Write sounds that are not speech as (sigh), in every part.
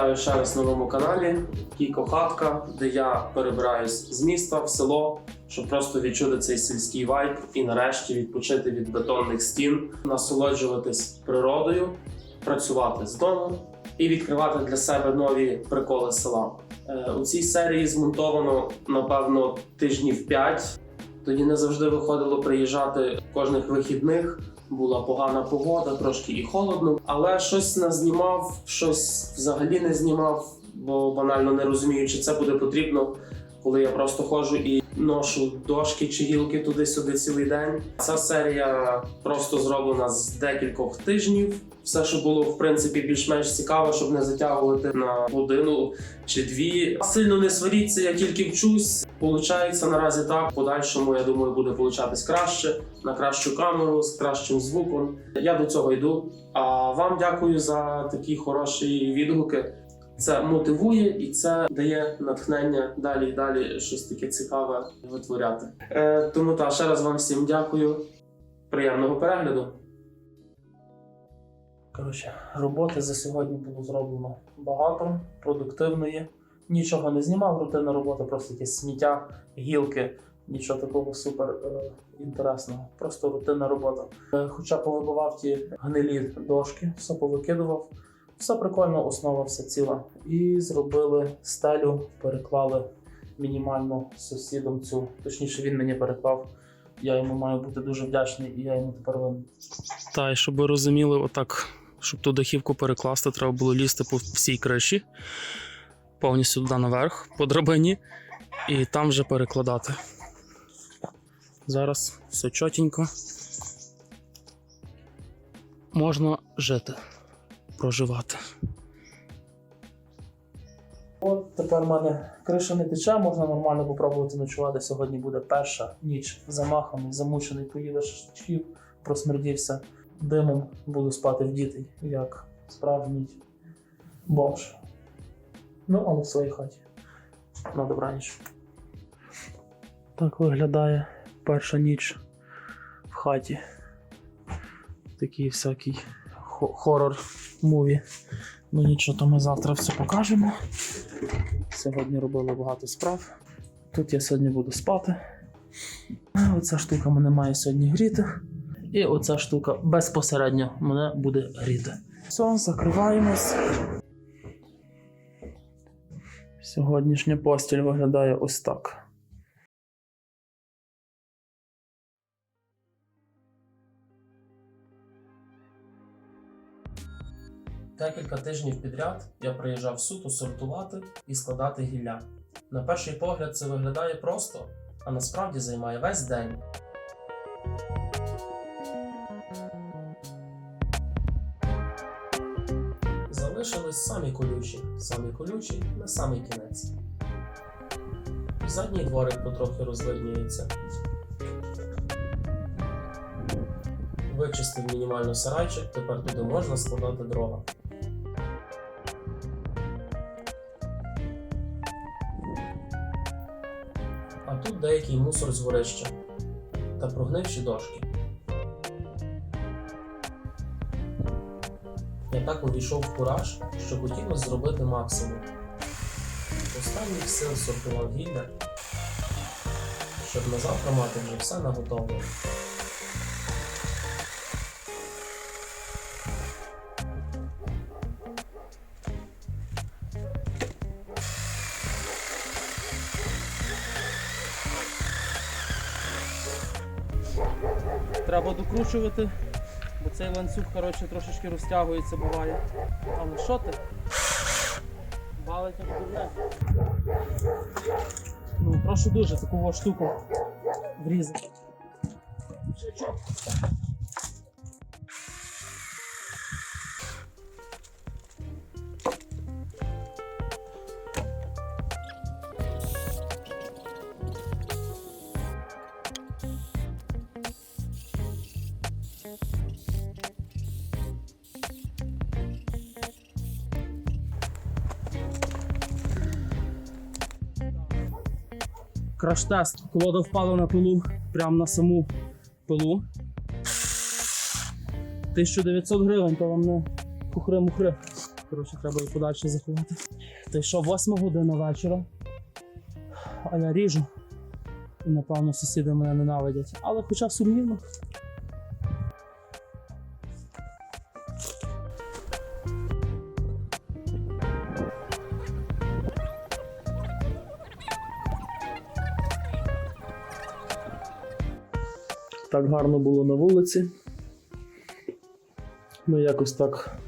вітаю ще раз на новому каналі Кіко Хатка, де я перебираюсь з міста в село, щоб просто відчути цей сільський вайб і нарешті відпочити від бетонних стін, насолоджуватись природою, працювати з дому і відкривати для себе нові приколи села. Е, У цій серії змонтовано напевно тижнів 5. Тоді не завжди виходило приїжджати кожних вихідних. Була погана погода, трошки і холодно, але щось не знімав, щось взагалі не знімав, бо банально не розумію, чи це буде потрібно, коли я просто ходжу і ношу дошки чи гілки туди-сюди цілий день. Ця серія просто зроблена з декількох тижнів. Все, що було в принципі більш-менш цікаво, щоб не затягувати на годину чи дві. Сильно не сваріться, я тільки вчусь. Получається наразі так. Подальшому я думаю, буде получатись краще на кращу камеру з кращим звуком. Я до цього йду. А вам дякую за такі хороші відгуки. Це мотивує і це дає натхнення далі і далі щось таке цікаве витворяти. Е, тому та ще раз вам всім дякую. Приємного перегляду. Коротше, роботи за сьогодні було зроблено багато, продуктивної. Нічого не знімав, рутинна робота, просто якесь сміття, гілки, нічого такого супер е, інтересного. Просто рутинна робота. Е, хоча повибивав ті гнилі дошки, все повикидував. Все прикольно, основа все ціла. І зробили стелю, переклали мінімально сусідом цю. Точніше, він мені переклав. Я йому маю бути дуже вдячний, і я йому тепер винен. Та, і щоб ви розуміли, отак, щоб ту дахівку перекласти, треба було лізти по всій криші, повністю туди наверх, по драбині, і там вже перекладати. Зараз все чотенько. Можна жити, проживати. От тепер в мене криша не тече, можна нормально попробувати ночувати. Сьогодні буде перша ніч замаханий, замучений, поїдеш шашличків, просмердівся. Димом буду спати в дітей, як справжній бомж. Ну, але в своїй хаті. На добраніч. Так виглядає перша ніч в хаті. Такий всякий хорор муві. Ну нічого, то ми завтра все покажемо. Сьогодні робили багато справ. Тут я сьогодні буду спати. Оця штука мене має сьогодні гріти. І оця штука безпосередньо мене буде гріти. Все, закриваємось. Сьогоднішня постіль виглядає ось так. Декілька тижнів підряд я приїжджав суто сортувати і складати гілля. На перший погляд це виглядає просто, а насправді займає весь день. Залишились самі колючі, самі колючі на самий кінець. Задній дворик потрохи розвиднюється. Вичистив мінімально сарайчик, тепер туди можна складати дрова. Деякий мусор з горища та прогнивші дошки. Я так увійшов в кураж, що хотілося зробити максимум. Останніх сил сортував гілля, щоб на завтра мати вже все наготовлено. Треба бо цей ланцюг коротше, трошечки розтягується буває. Але що ти? Балить як дурне. Ну, прошу дуже таку штуку врізати. Краш-тест. Колода впала на пилу, прямо на саму пилу. 1900 гривень, то вам не кухри-мухри. Коротше, треба і подальше заховати. Та й що, 8 година вечора. А я ріжу. І напевно сусіди мене ненавидять. Але хоча сумнівно. Так гарно було на вулиці. Ну, якось так.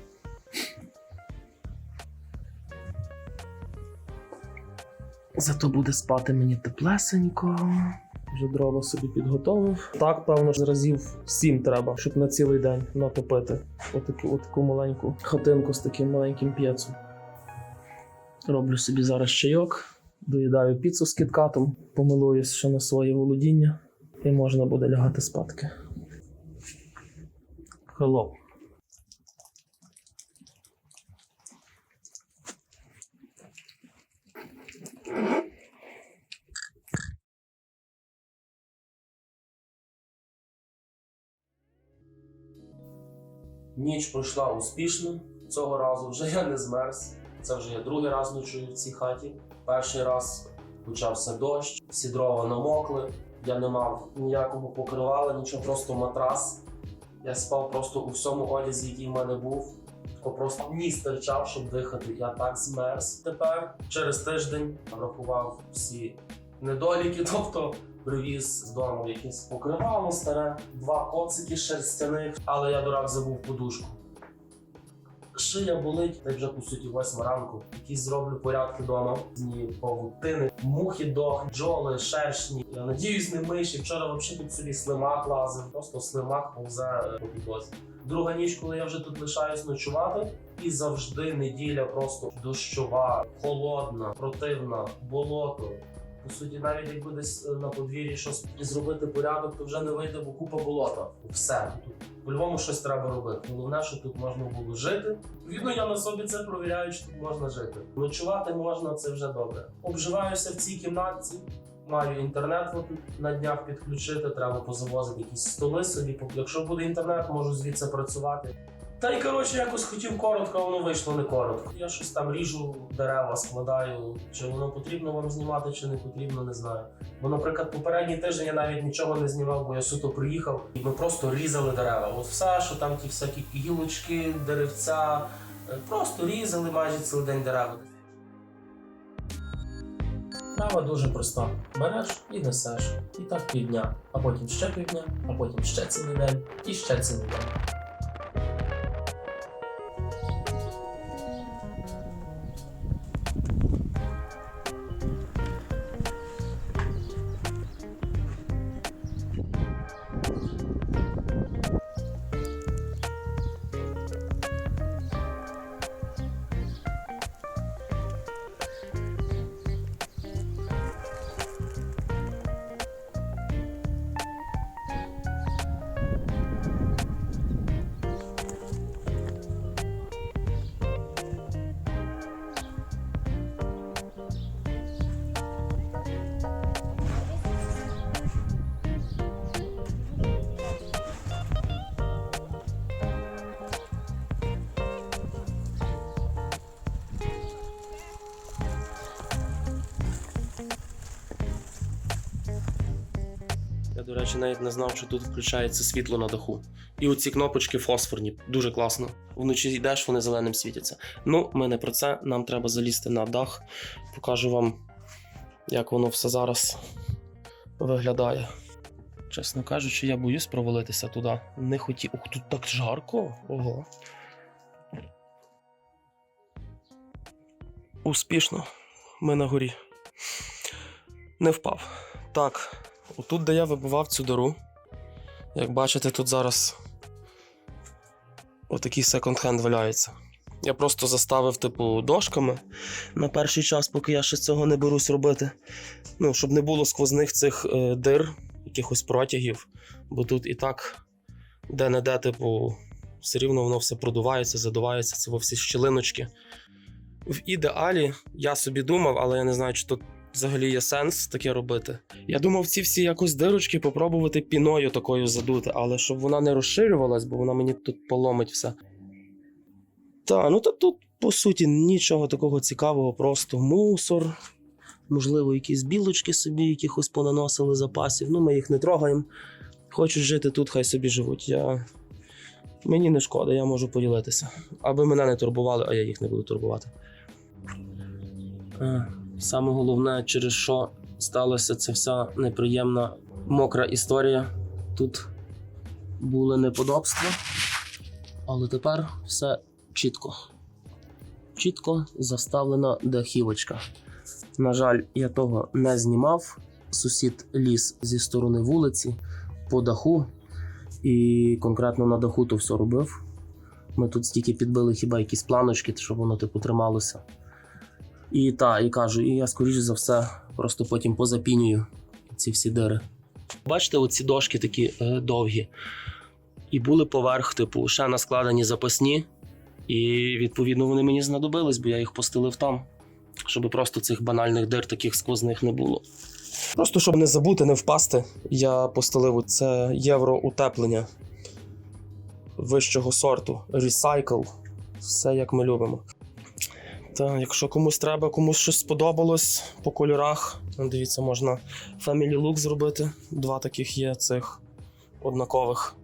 Зато буде спати мені теплесенько. Вже дрова собі підготовив. Так, певно, ж разів сім треба, щоб на цілий день натопити. Отаку, отаку маленьку хатинку з таким маленьким п'єцом. Роблю собі зараз чайок, доїдаю піцу з кіткатом, помилуюсь ще на своє володіння, і можна буде лягати спадки. Hello. Ніч пройшла успішно. Цього разу вже я не змерз. Це вже я другий раз ночую в цій хаті. Перший раз почався дощ, всі дрова намокли. Я не мав ніякого покривала, нічого, просто матрас. Я спав просто у всьому одязі, який в мене був. Тако Просто ніс терчав, щоб дихати. Я так змерз. Тепер через тиждень врахував всі недоліки, (laughs) тобто привіз з дому якесь покривало старе, два коцики шерстяних, але я дурак забув подушку. Шия болить, та вже по суті восьма ранку. Якісь зроблю порядки вдома. Ні павутини, мухи дох, бджоли, шершні. Я надіюсь, не миші. Вчора взагалі тут собі слимак лазив. Просто слимак повзе по підлозі. Друга ніч, коли я вже тут лишаюсь ночувати, і завжди неділя просто дощова, холодна, противна, болото. По суті, навіть якби десь е, на подвір'ї щось зробити порядок, то вже не вийде, бо купа болота. Все по-любому щось треба робити. Головне, що тут можна було жити. Відповідно, я на собі це провіряю, що тут можна жити. Ночувати можна, це вже добре. Обживаюся в цій кімнатці. Маю інтернет на днях підключити, треба позавозити якісь столи собі. Якщо буде інтернет, можу звідси працювати. Та й коротше, якось хотів коротко, воно вийшло не коротко. Я щось там ріжу дерева, складаю. Чи воно потрібно вам знімати, чи не потрібно, не знаю. Бо, наприклад, попередній тиждень я навіть нічого не знімав, бо я суто приїхав і ми просто різали дерева. От все, що там ті всякі гілочки, деревця, е, просто різали майже цілий день дерева. Справа дуже проста. Береш і несеш. І так півдня, а потім ще півдня, а потім ще цілий день і ще цілий день. Я, до речі, навіть не знав, що тут включається світло на даху. І оці кнопочки фосфорні, дуже класно. Вночі йдеш, вони зеленим світяться. Ну, ми не про це. Нам треба залізти на дах. Покажу вам, як воно все зараз виглядає. Чесно кажучи, я боюсь провалитися туди. Не хотів. Ух, тут так жарко. Ого. Успішно. Ми на горі. Не впав. Так. Отут, де я вибивав цю дору, як бачите, тут зараз отакий секонд-хенд валяється. Я просто заставив, типу, дошками на перший час, поки я ще цього не берусь робити. Ну, щоб не було сквозних цих е, дир, якихось протягів. Бо тут і так, де-не-де, типу, все рівно воно все продувається, задувається, це во всі щілиночки. В ідеалі я собі думав, але я не знаю, чи тут взагалі є сенс таке робити. Я думав, ці всі якось дирочки попробувати піною такою задути, але щоб вона не розширювалась, бо вона мені тут поломить все. Та, ну та тут По суті, нічого такого цікавого, просто мусор. Можливо, якісь білочки собі якихось понаносили запасів. Ну, ми їх не трогаємо. Хочуть жити тут, хай собі живуть. Я... Мені не шкода, я можу поділитися. Аби мене не турбували, а я їх не буду турбувати. Саме головне, через що сталася ця вся неприємна мокра історія. Тут були неподобства, але тепер все чітко. Чітко заставлена дахівочка. На жаль, я того не знімав. Сусід ліз зі сторони вулиці по даху, і конкретно на даху то все робив. Ми тут стільки підбили хіба якісь планочки, щоб воно типу трималося. І та, і кажу, і я скоріш за все просто потім позапінюю ці всі дири. Бачите, оці дошки такі е, довгі. І були поверх, типу, ще наскладені запасні. І відповідно вони мені знадобились, бо я їх постелив там, щоб просто цих банальних дир таких сквозних не було. Просто щоб не забути, не впасти, я постелив це євроутеплення вищого сорту. Recycle. Все як ми любимо. Та, якщо комусь треба, комусь щось сподобалось по кольорах, ну, дивіться, можна Family Look зробити. Два таких є цих однакових.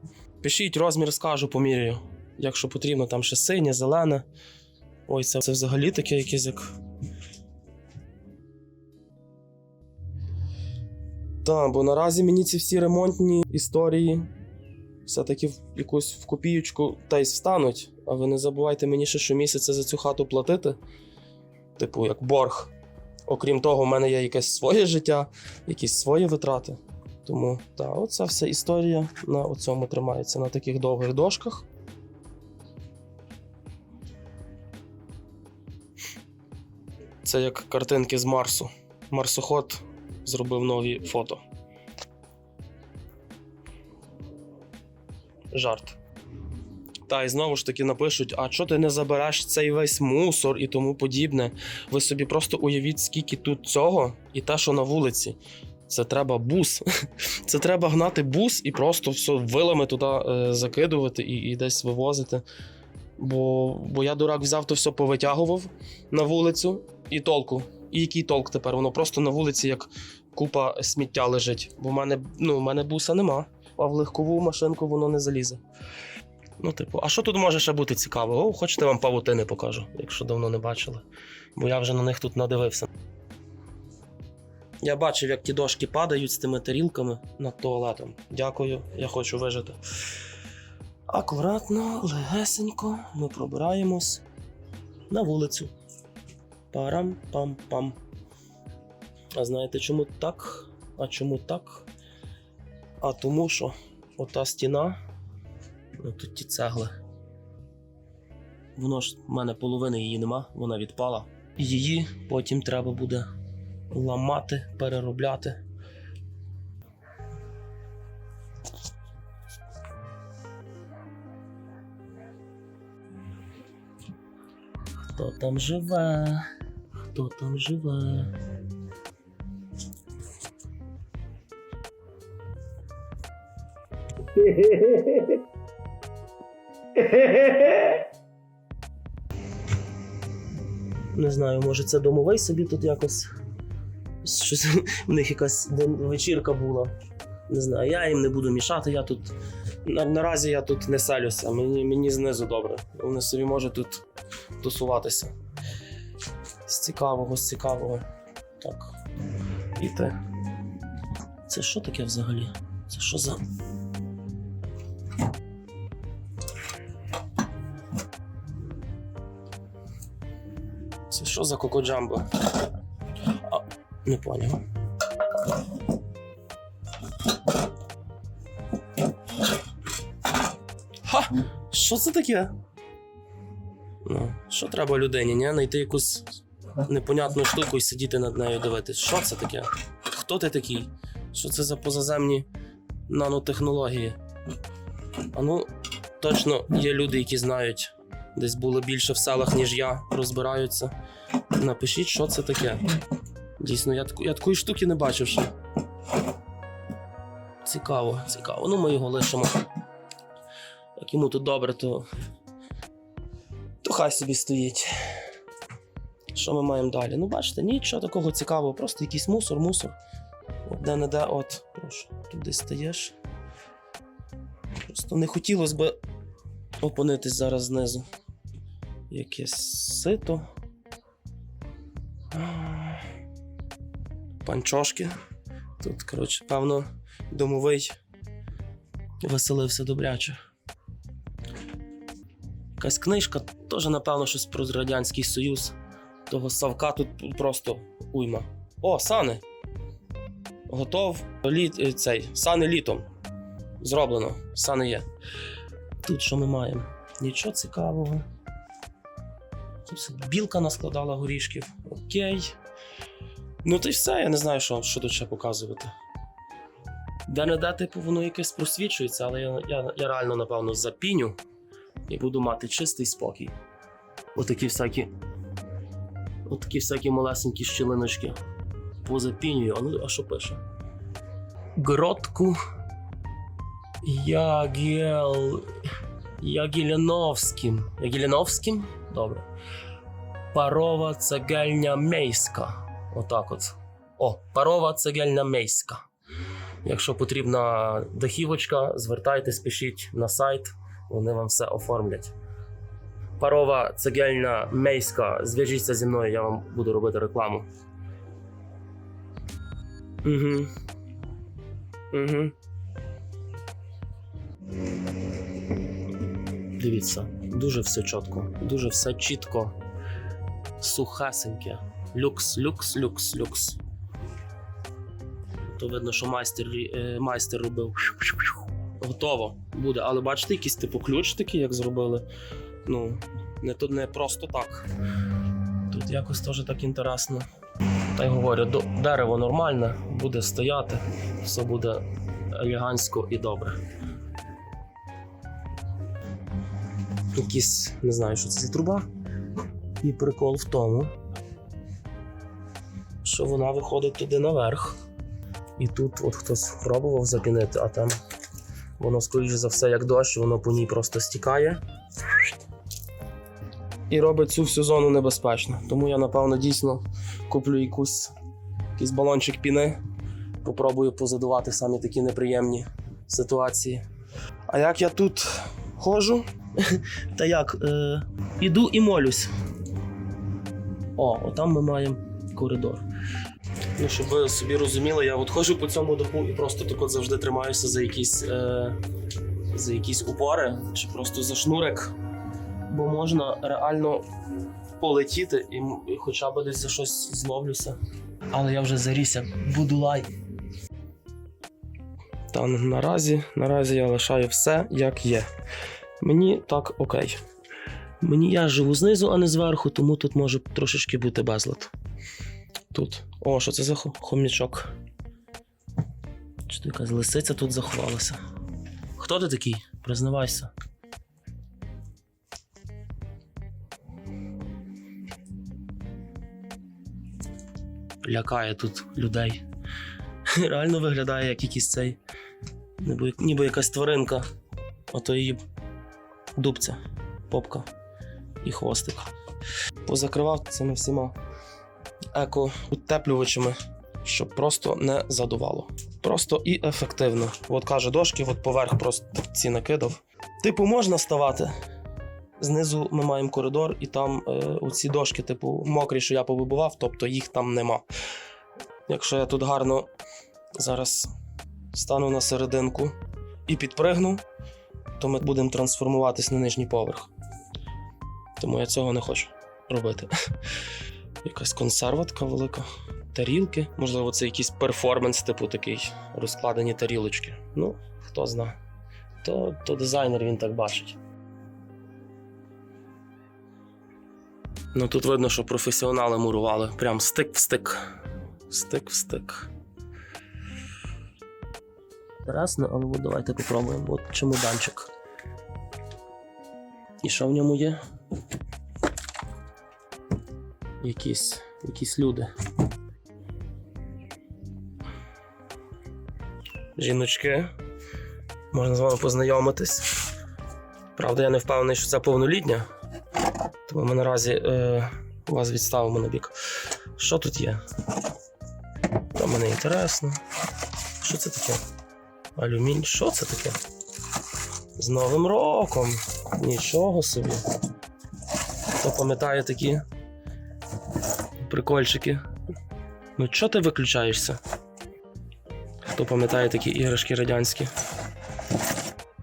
Пишіть розмір, скажу, поміряю. Якщо потрібно, там ще синє, зелене. Ой, це, це взагалі таке якесь як. Так, бо наразі мені ці всі ремонтні історії все-таки в якусь в копіючку та й встануть. А ви не забувайте мені ще щомісяця за цю хату платити. Типу, як борг. Окрім того, в мене є якесь своє життя, якісь свої витрати. Тому так, оця вся історія на цьому тримається на таких довгих дошках. Це як картинки з Марсу. Марсоход зробив нові фото. Жарт. Та і знову ж таки напишуть: а чого ти не забереш цей весь мусор і тому подібне. Ви собі просто уявіть, скільки тут цього, і те, що на вулиці. Це треба бус. (laughs) Це треба гнати бус і просто все вилами туди е, закидувати і, і десь вивозити. Бо, бо я дурак взяв то все повитягував на вулицю і толку. І який толк тепер? Воно просто на вулиці як купа сміття лежить. Бо в мене, ну, в мене буса нема, а в легкову машинку воно не залізе. Ну, типу, а що тут може ще бути цікаво? О, хочете вам павутини покажу, якщо давно не бачили. Бо я вже на них тут надивився. Я бачив, як ті дошки падають з тими тарілками над туалетом. Дякую, я хочу вижити. Акуратно, легесенько ми пробираємось на вулицю. Парам-пам-пам. А знаєте, чому так? А чому так? А тому що ота стіна, ну тут ті цегли. Воно ж в мене половини її нема, вона відпала. Її потім треба буде ламати, переробляти. Хто там живе? Хто там живе? (laughs) Не знаю, може це домовий собі тут якось. Щось в них якась вечірка була. Не знаю, я їм не буду мішати. Я тут на, наразі я тут не селюся. Мені, мені знизу добре. Вони собі можуть тут тусуватися. З цікавого, з цікавого. Так. І те. Це що таке взагалі? Це що за. Це що за кокоджамбо? А, не поняв. Ха! Що це таке? Ну, що треба людині, ні? Знайти якусь непонятну штуку і сидіти над нею дивитись. Що це таке? Хто ти такий? Що це за позаземні нанотехнології? А ну, точно є люди, які знають, десь було більше в селах, ніж я, розбираються. Напишіть, що це таке. Дійсно, я, я такої штуки не бачив ще. Цікаво, цікаво. Ну, ми його лишимо. Як йому тут добре, то. То хай собі стоїть. Що ми маємо далі? Ну, бачите, нічого такого цікавого, просто якийсь мусор, мусор. От де-не-де, от, прошу, туди стаєш. Просто не хотілося б опинитись зараз знизу. Якесь сито. Панчошки. Тут, коротше, певно, домовий веселився добряче. Якась книжка, теж, напевно, щось про Радянський Союз. Того Савка тут просто уйма. О, сани! Готов літ, е, цей, сани літом. Зроблено, сани є. Тут що ми маємо? Нічого цікавого. Білка наскладала горішків. Окей. Ну, то й все, я не знаю, що, що тут ще показувати. Де не де, типу, воно якесь просвічується, але я, я, я реально, напевно, запіню і буду мати чистий спокій. Отакі всякі. Отакі всякі малесенькі щілиночки. Позапінюю, а ну, а що пише? Гротку. Ягел. Ягіляновським. Ягіляновським? Добре. Парова цегельня мейська. Отак от. О, парова цегельня мейська. Якщо потрібна дахівочка, звертайтесь, пишіть на сайт, вони вам все оформлять. Парова цегельна мейська. Зв'яжіться зі мною, я вам буду робити рекламу. Угу. Угу. Дивіться, дуже все чітко, дуже все чітко, сухесеньке. Люкс, люкс, люкс, люкс. То видно, що майстер, е, майстер робив. Готово буде. Але бачите, якийсь типу ключ такий, як зробили. Ну, не тут не просто так. Тут якось теж так інтересно. Та й говорю, дерево нормальне, буде стояти, все буде елегантсько і добре. Якісь, не знаю, що це за труба. І прикол в тому, що вона виходить туди наверх. І тут от хтось пробував запінити, а там воно, скоріш за все, як дощ, воно по ній просто стікає. І робить цю всю зону небезпечно. Тому я, напевно, дійсно куплю якусь, якийсь балончик піни, попробую позадувати самі такі неприємні ситуації. А як я тут ходжу? (laughs) Та як? Е, іду і молюсь. О, отам ми маємо коридор. Ну, щоб ви собі розуміли, я от ходжу по цьому даху і просто так от завжди тримаюся за якісь, е, за якісь упори чи просто за шнурик, бо можна реально полетіти і, і хоча б десь за щось зловлюся. Але я вже зарісся, буду лай. Та наразі, наразі я лишаю все як є. Мені так окей. Мені я живу знизу, а не зверху, тому тут може трошечки бути безлад. Тут. О, що це за хо- хомячок? Чи то якась лисиця тут заховалася? Хто ти такий? Признавайся. Лякає тут людей. Реально виглядає як якийсь цей. Ніби, якась тваринка. Ото її дубця, попка і хвостик. Позакривав цими всіма еко-утеплювачами, щоб просто не задувало. Просто і ефективно. От каже дошки, от поверх просто ці накидав. Типу, можна ставати. Знизу ми маємо коридор, і там е, оці дошки, типу, мокрі, що я повибивав, тобто їх там нема. Якщо я тут гарно зараз стану на серединку і підпригну, то ми будемо трансформуватись на нижній поверх. Тому я цього не хочу робити. (laughs) Якась консерватка велика, тарілки. Можливо, це якийсь перформанс, типу такий розкладені тарілочки. Ну, хто зна. То, то дизайнер він так бачить. Ну тут видно, що професіонали мурували. Прям стик в стик. Стик в стик. Інтересно, але от давайте попробуємо. От чемоданчик. І що в ньому є? Якісь, якісь люди. Жіночки. Можна з вами познайомитись. Правда, я не впевнений, що це повнолітня. Тому ми наразі е, вас відставимо на бік. Що тут є? То мене інтересно. Що це таке? Алюмінь, що це таке? З Новим роком! Нічого собі. Хто пам'ятає такі прикольчики? Ну, чого ти виключаєшся? Хто пам'ятає такі іграшки радянські?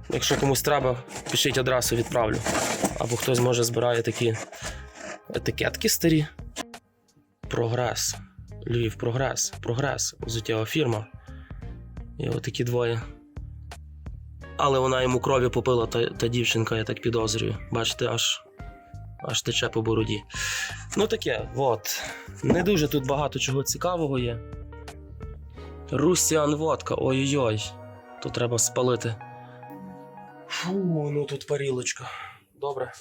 Якщо комусь треба, пишіть адресу, відправлю. Або хтось може збирає такі етикетки старі. Прогрес. Львів, прогрес. Прогрес. Взуттєва фірма. І отакі двоє. Але вона йому крові попила, та, та дівчинка, я так підозрюю. Бачите, аж, аж тече по бороді. Ну таке, от. Не дуже тут багато чого цікавого є. Русіан водка, ой-ой-ой. Треба спалити. Фу, ну тут парілочка. Добре.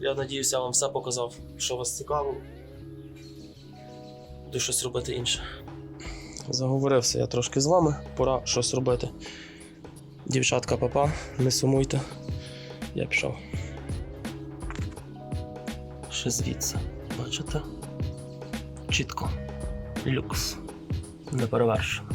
Я надіюся, я вам все показав, що вас цікаво. Буду щось робити інше. Заговорився я трошки з вами, пора щось робити. Дівчатка, папа, не сумуйте. Я пішов. Ще звідси. Бачите? Чітко. Люкс. Неперевершено.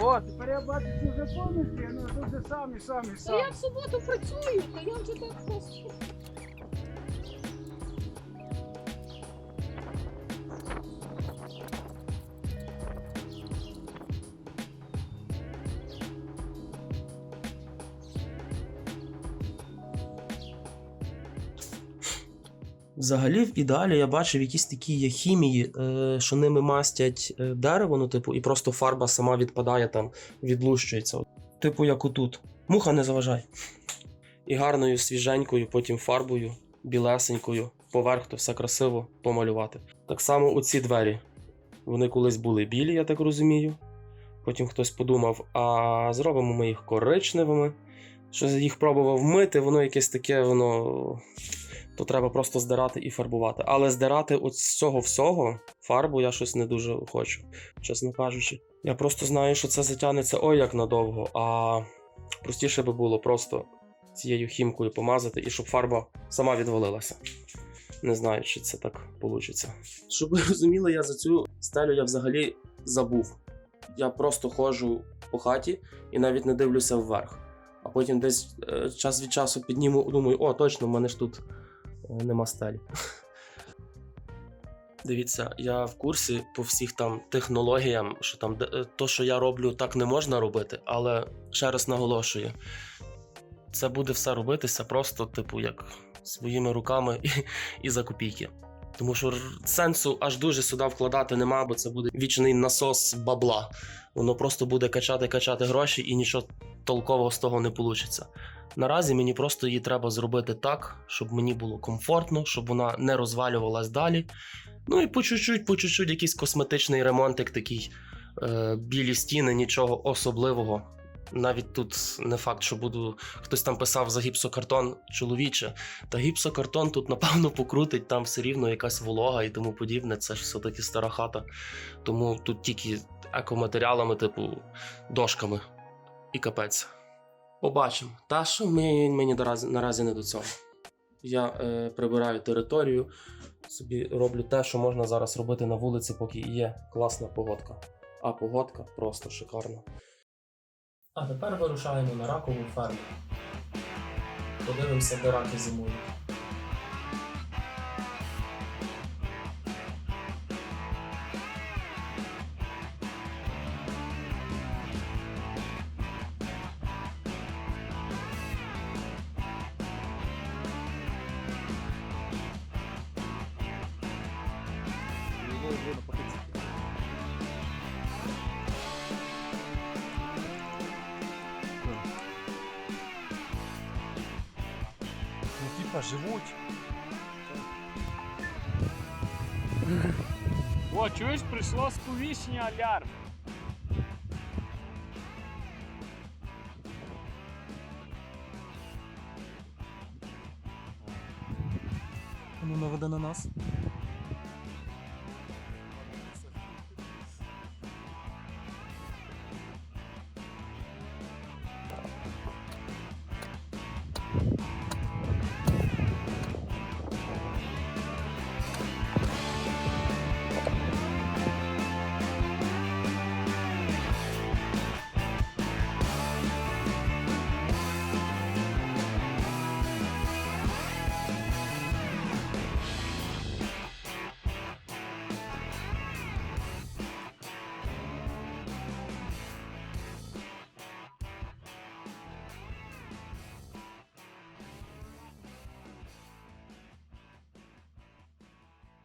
О, тепер я бачу, що вже помішки, ну тут же самі, самі, Та самі. я в суботу працюю, то я вже так просто. Взагалі, в ідеалі я бачив якісь такі є хімії, е, що ними мастять е, дерево, ну, типу, і просто фарба сама відпадає там, відлущується. Типу, як отут. Муха не заважай. І гарною свіженькою, потім фарбою, білесенькою, поверх то все красиво помалювати. Так само оці двері. Вони колись були білі, я так розумію. Потім хтось подумав, а зробимо ми їх коричневими. Що їх пробував мити, воно якесь таке, воно то треба просто здирати і фарбувати. Але здирати от з цього всього фарбу я щось не дуже хочу, чесно кажучи. Я просто знаю, що це затягнеться ой як надовго, а простіше би було просто цією хімкою помазати і щоб фарба сама відвалилася. Не знаю, чи це так вийде. Щоб ви розуміли, я за цю стелю я взагалі забув. Я просто ходжу по хаті і навіть не дивлюся вверх. А потім десь е, час від часу підніму, думаю, о, точно, в мене ж тут нема стелі. Дивіться, я в курсі по всіх там технологіям, що там е, то, що я роблю, так не можна робити, але ще раз наголошую, це буде все робитися просто, типу, як своїми руками і, і за копійки. Тому що сенсу аж дуже сюди вкладати нема, бо це буде вічний насос бабла. Воно просто буде качати, качати гроші і нічого толкового з того не вийде. Наразі мені просто її треба зробити так, щоб мені було комфортно, щоб вона не розвалювалась далі. Ну і по чуть-чуть, по чуть-чуть якийсь косметичний ремонтик такий. Е, білі стіни, нічого особливого. Навіть тут не факт, що буду. Хтось там писав за гіпсокартон чоловіче. Та гіпсокартон тут, напевно, покрутить, там все рівно якась волога і тому подібне. Це ж все-таки стара хата. Тому тут тільки екоматеріалами, типу дошками. І капець. Побачимо. Та що ми, мені наразі, наразі не до цього. Я е, прибираю територію, собі роблю те, що можна зараз робити на вулиці, поки є класна погодка. А погодка просто шикарна. А тепер вирушаємо на ракову ферму. Подивимося, де раки зимують. sinhalar. Ano novo dando a nossa.